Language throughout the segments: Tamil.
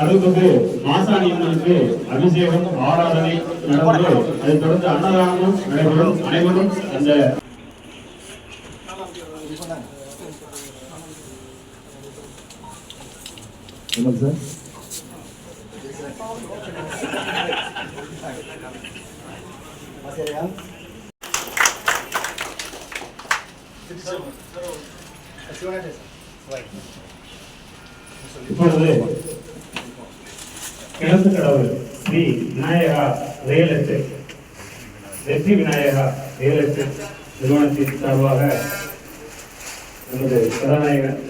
அடுத்தது மாசாணி அம்மனுக்கு அபிஷேகம் ஆராதனை நடந்து அதைத் தொடர்ந்து அன்னதானமும் நடைபெறும். அனைவரும் அந்த சார்? இப்பொழுது கிழக்கு கடவுள் ஸ்ரீ விநாயகா ரியல் எஸ்டேட் வெற்றி விநாயகா ரியல் எஸ்டேட் நிறுவனத்தின் சார்பாக நமது கதாநாயகன்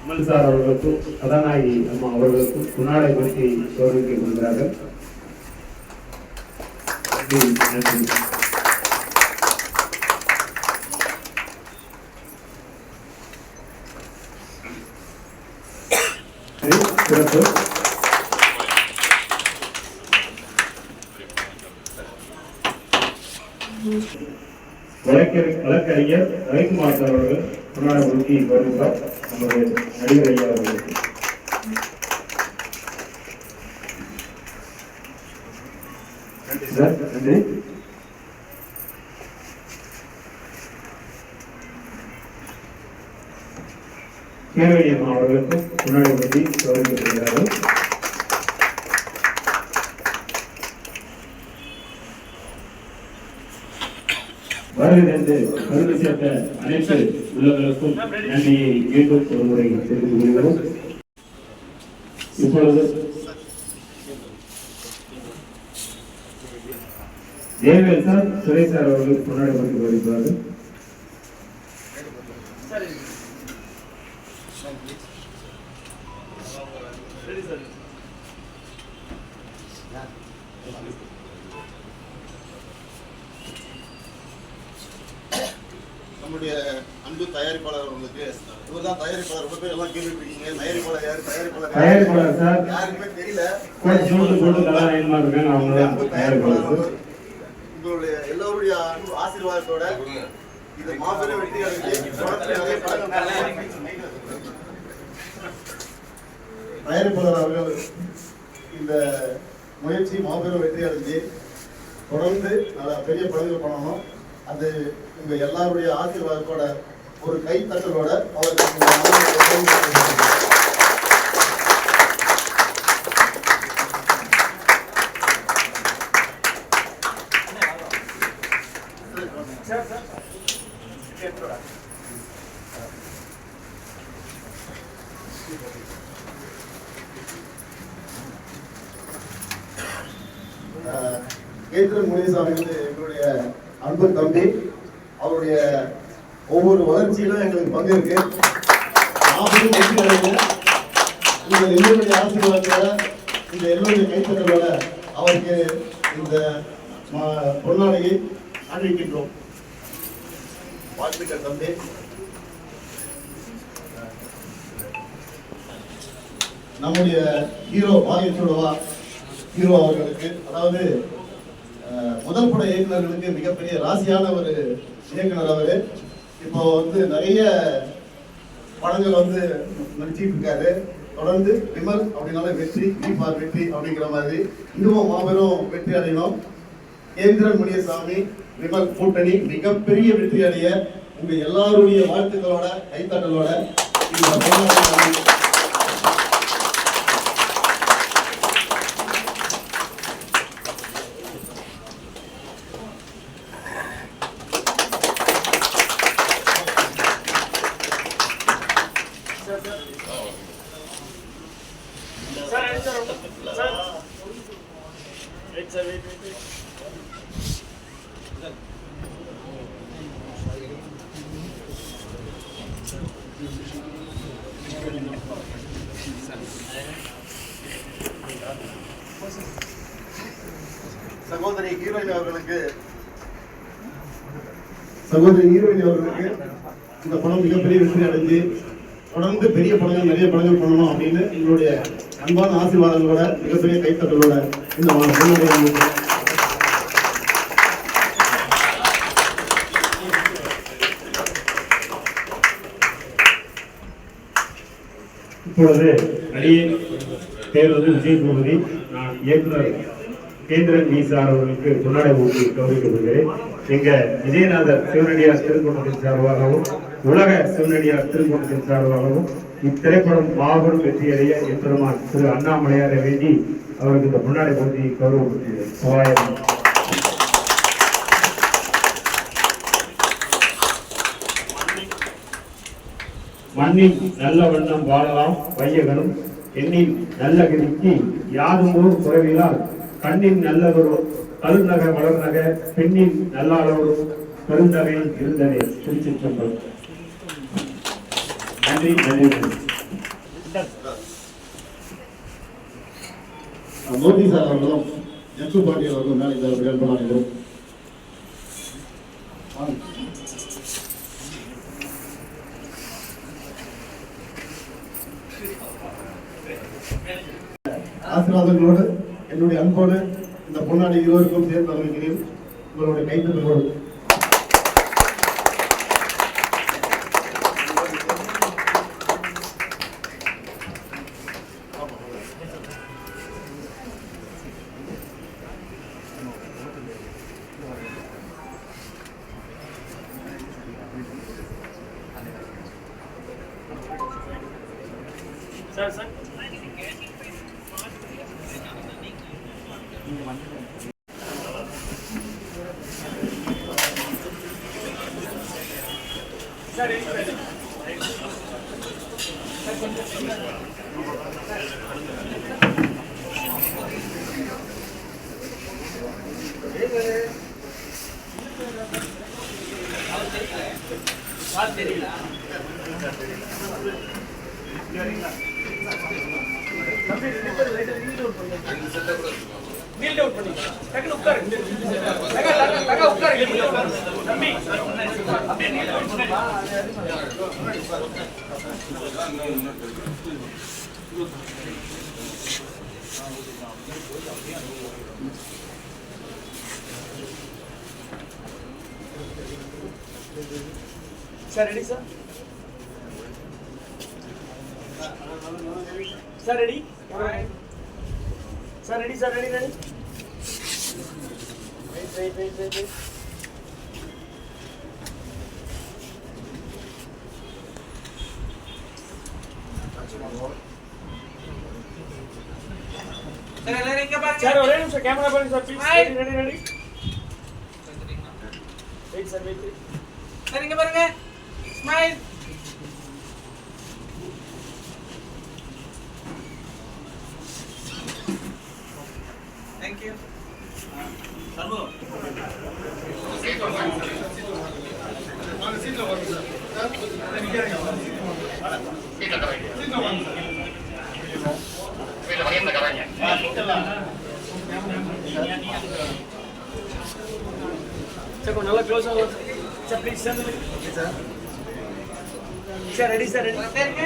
அமல் சார் அவர்களுக்கும் கதாநாயகி அம்மா அவர்களுக்கும் குணாடை பற்றி கௌரவிக்க கொள்கிறார்கள் நன்றி சரி, சிறப்பு. வழக்கறிஞர் ரவிக்குமார் சார் அவர்கள் கொண்டாட கொடுக்கி வருகிறார் நமது நடிகர் ஐயா அவர்களுக்கு. நன்றி சார். நன்றி. கேள்வி அவர்களுக்கும் கொண்டாட கொடுக்கி கௌரவிக்கப்படுகிறார்கள் வருகிறது கருது சேர்த்த அனைத்து உள்ளவர்களுக்கும் நன்றியை மீண்டும் ஒரு முறை தெரிவித்துக் கொள்கிறோம். இப்பொழுது தேவேல் சார் சுரேஷ் சார் அவர்கள் கொண்டாடப்பட்டு வருகிறார்கள் நம்முடைய அன்பு தயாரிப்பாளர் அவர்களுக்கு இவர் தான் தயாரிப்பாளர். ரொம்ப பேர் எல்லாம் கேள்விப்பட்டீங்க தயாரிப்பாளர் யார்? தயாரிப்பாளர் யார்? தயாரிப்பாளர் சார். யாருக்குமே தெரியல. அன்பு தயாரிப்பாளர் உங்களுடைய எல்லோருடைய அன்பு ஆசீர்வாதத்தோட இது மாபெரும் வெற்றி அடைஞ்சு தொடர்ந்து நிறைய படங்கள் பண்ணலாம். தயாரிப்பாளர் அவர்கள் இந்த முயற்சி மாபெரும் வெற்றி அடைஞ்சு தொடர்ந்து நல்ல பெரிய படங்கள் பண்ணணும். அது உங்க எல்லாருடைய ஆசீர்வாதத்தோட ஒரு கைத்தட்டலோட அவருக்கு கேத்திரன் முனிசாமி வந்து எங்களுடைய அன்பு தம்பி அவருடைய ஒவ்வொரு வளர்ச்சியிலும் எங்களுக்கு பங்கு இருக்கு மாபெரும் வெற்றி அடைங்க உங்கள் எல்லோருடைய ஆசீர்வாதத்தோட இந்த எல்லோருடைய கைத்தட்டலோட அவருக்கு இந்த பொன்னாடையை அணிவிக்கின்றோம். வாழ்த்துக்கள் தம்பி. நம்முடைய ஹீரோ பாகியச்சுடவா ஹீரோ அவர்களுக்கு அதாவது முதல் பட இயக்குநர்களுக்கு மிகப்பெரிய ராசியான ஒரு இயக்குனர் அவர். இப்போ வந்து நிறைய படங்கள் வந்து நடிச்சிட்டு இருக்காரு. தொடர்ந்து விமல் அப்படின்னால வெற்றி வி ஃபார் வெற்றி அப்படிங்கிற மாதிரி இன்னும் மாபெரும் வெற்றி அடையணும். கேந்திரன் முனியசாமி விமல் கூட்டணி மிகப்பெரிய வெற்றி அடைய உங்க எல்லாருடைய வாழ்த்துக்களோட கைத்தட்டலோட இந்த சகோதரி ஹீரோயின் அவர்களுக்கு சகோதரி ஹீரோயின் அவர்களுக்கு இந்த படம் மிகப்பெரிய வெற்றி அடைந்து தொடர்ந்து பெரிய படங்கள் நிறைய படங்கள் பண்ணணும் அப்படின்னு எங்களுடைய அன்பான ஆசீர்வாதங்களோட மிகப்பெரிய கைத்தட்டலோட இந்த இப்பொழுது நடிகை தேர்தல் விஜய் பூபதி நான் இயக்குனர் கேந்திரன் வி அவர்களுக்கு முன்னாடி ஊட்டி கௌரவிக்கப்படுகிறேன். எங்க விஜயநாதர் சிவனடியார் திருக்கூட்டத்தின் சார்பாகவும் உலக சிவனடியார் திருக்கூட்டத்தின் சார்பாகவும் இத்திரைப்படம் மாபெரும் வெற்றியடைய எம்பெருமான் திரு அண்ணாமலையாரை வேண்டி அவருக்கு இந்த முன்னாடி ஊட்டி கௌரவப்படுத்துகிறேன். சவாயம் மண்ணில் நல்ல வண்ணம் வாழலாம் வையகனும் எண்ணில் நல்ல கதிக்கு யாதும் ஊர் குறைவிலால் கண்ணின் நல்லதொரு கருநக வளர்நக பெண்ணின் நல்லாளோடும் பெருந்தகையில் இருந்ததே திருச்சிற்றம்பலம். நன்றி நன்றி நன்றி. மோடி சார் அவர்களும் எம்சு பாட்டி அவர்களும் மேலே இந்த வேண்டுமா அன்போடு இந்த பொன்னாடி இருவருக்கும் சேர்ந்து அறிவிக்கிறேன் உங்களுடைய கைத்தட்டலோடு தெரியல sir ready sir sir ready sir ready sir ready ready right right right right right தம்பி அப்படியே kneel down பண்ணு. Sir ready sir sir ready sir ready sir ready ready wait wait wait wait wait sir ஒரே நிமிஷம் கேமரா பாருங்க sir please ready ready ready wait sir wait சரிங்க பாருங்க ஸ்மைல் தேங்க் யூ சார் கொஞ்சம் நல்லா க்ளோஸ் ஆகும் sir please sir sir ready sir ready சரிங்க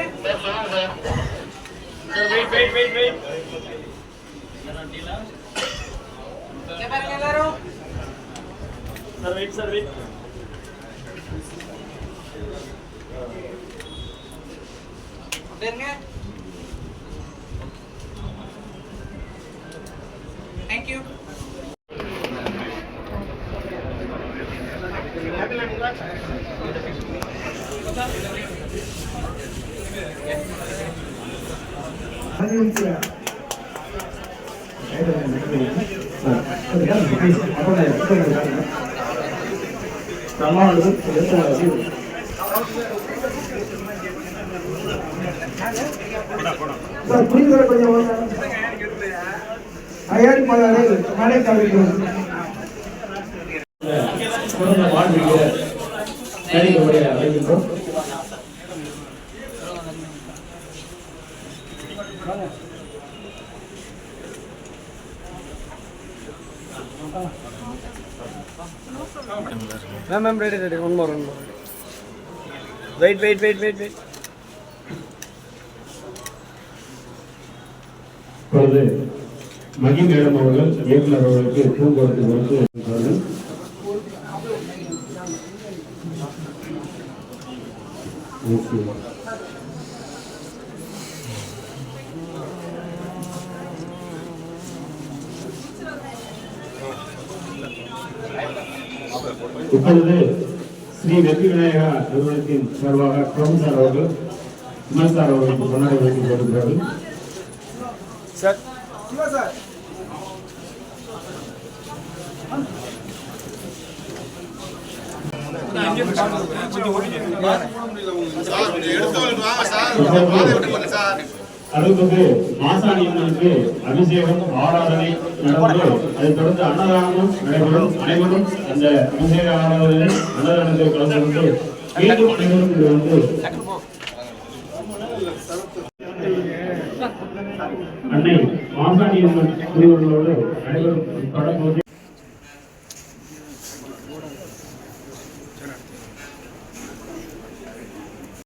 sir wait sir wait sir wait சரிங்க தேங்க் யூ சார் புரியுதா கொஞ்சம் அயாடி மலை மலை கவிக்கிறோம் சிறந்த வாழ்விக்க நடிகருடைய அழைக்கின்றோம் ma'am ma'am ready ready one more one more wait wait wait wait wait இப்பொழுது மகி மேடம் அவர்கள் இயக்குனர் அவர்களுக்கு பூங்கோரத்தை கொடுத்து இருக்கிறார்கள் இப்பொழுது ஸ்ரீ வெற்றி விநாயகா நிறுவனத்தின் சார்பாக பிரமுகர் அவர்கள் விமர்சார் அவர்களுக்கு கொண்டாடி வைக்கப்படுகிறார்கள் வருகிறார்கள் அடுத்தது மாசாணி அம்மனுக்கு அபிஷேகம் ஆராதனை நடந்து அதைத் தொடர்ந்து அன்னதானமும் நடைபெறும். அனைவரும் அந்த அபிஷேக ஆராதனை அன்னதானத்தில் கலந்து கொண்டு மீண்டும் அனைவரும் இங்கு வந்து அன்னை மாசாணி அம்மன் திருவள்ளோடு அனைவரும் தொடர்பு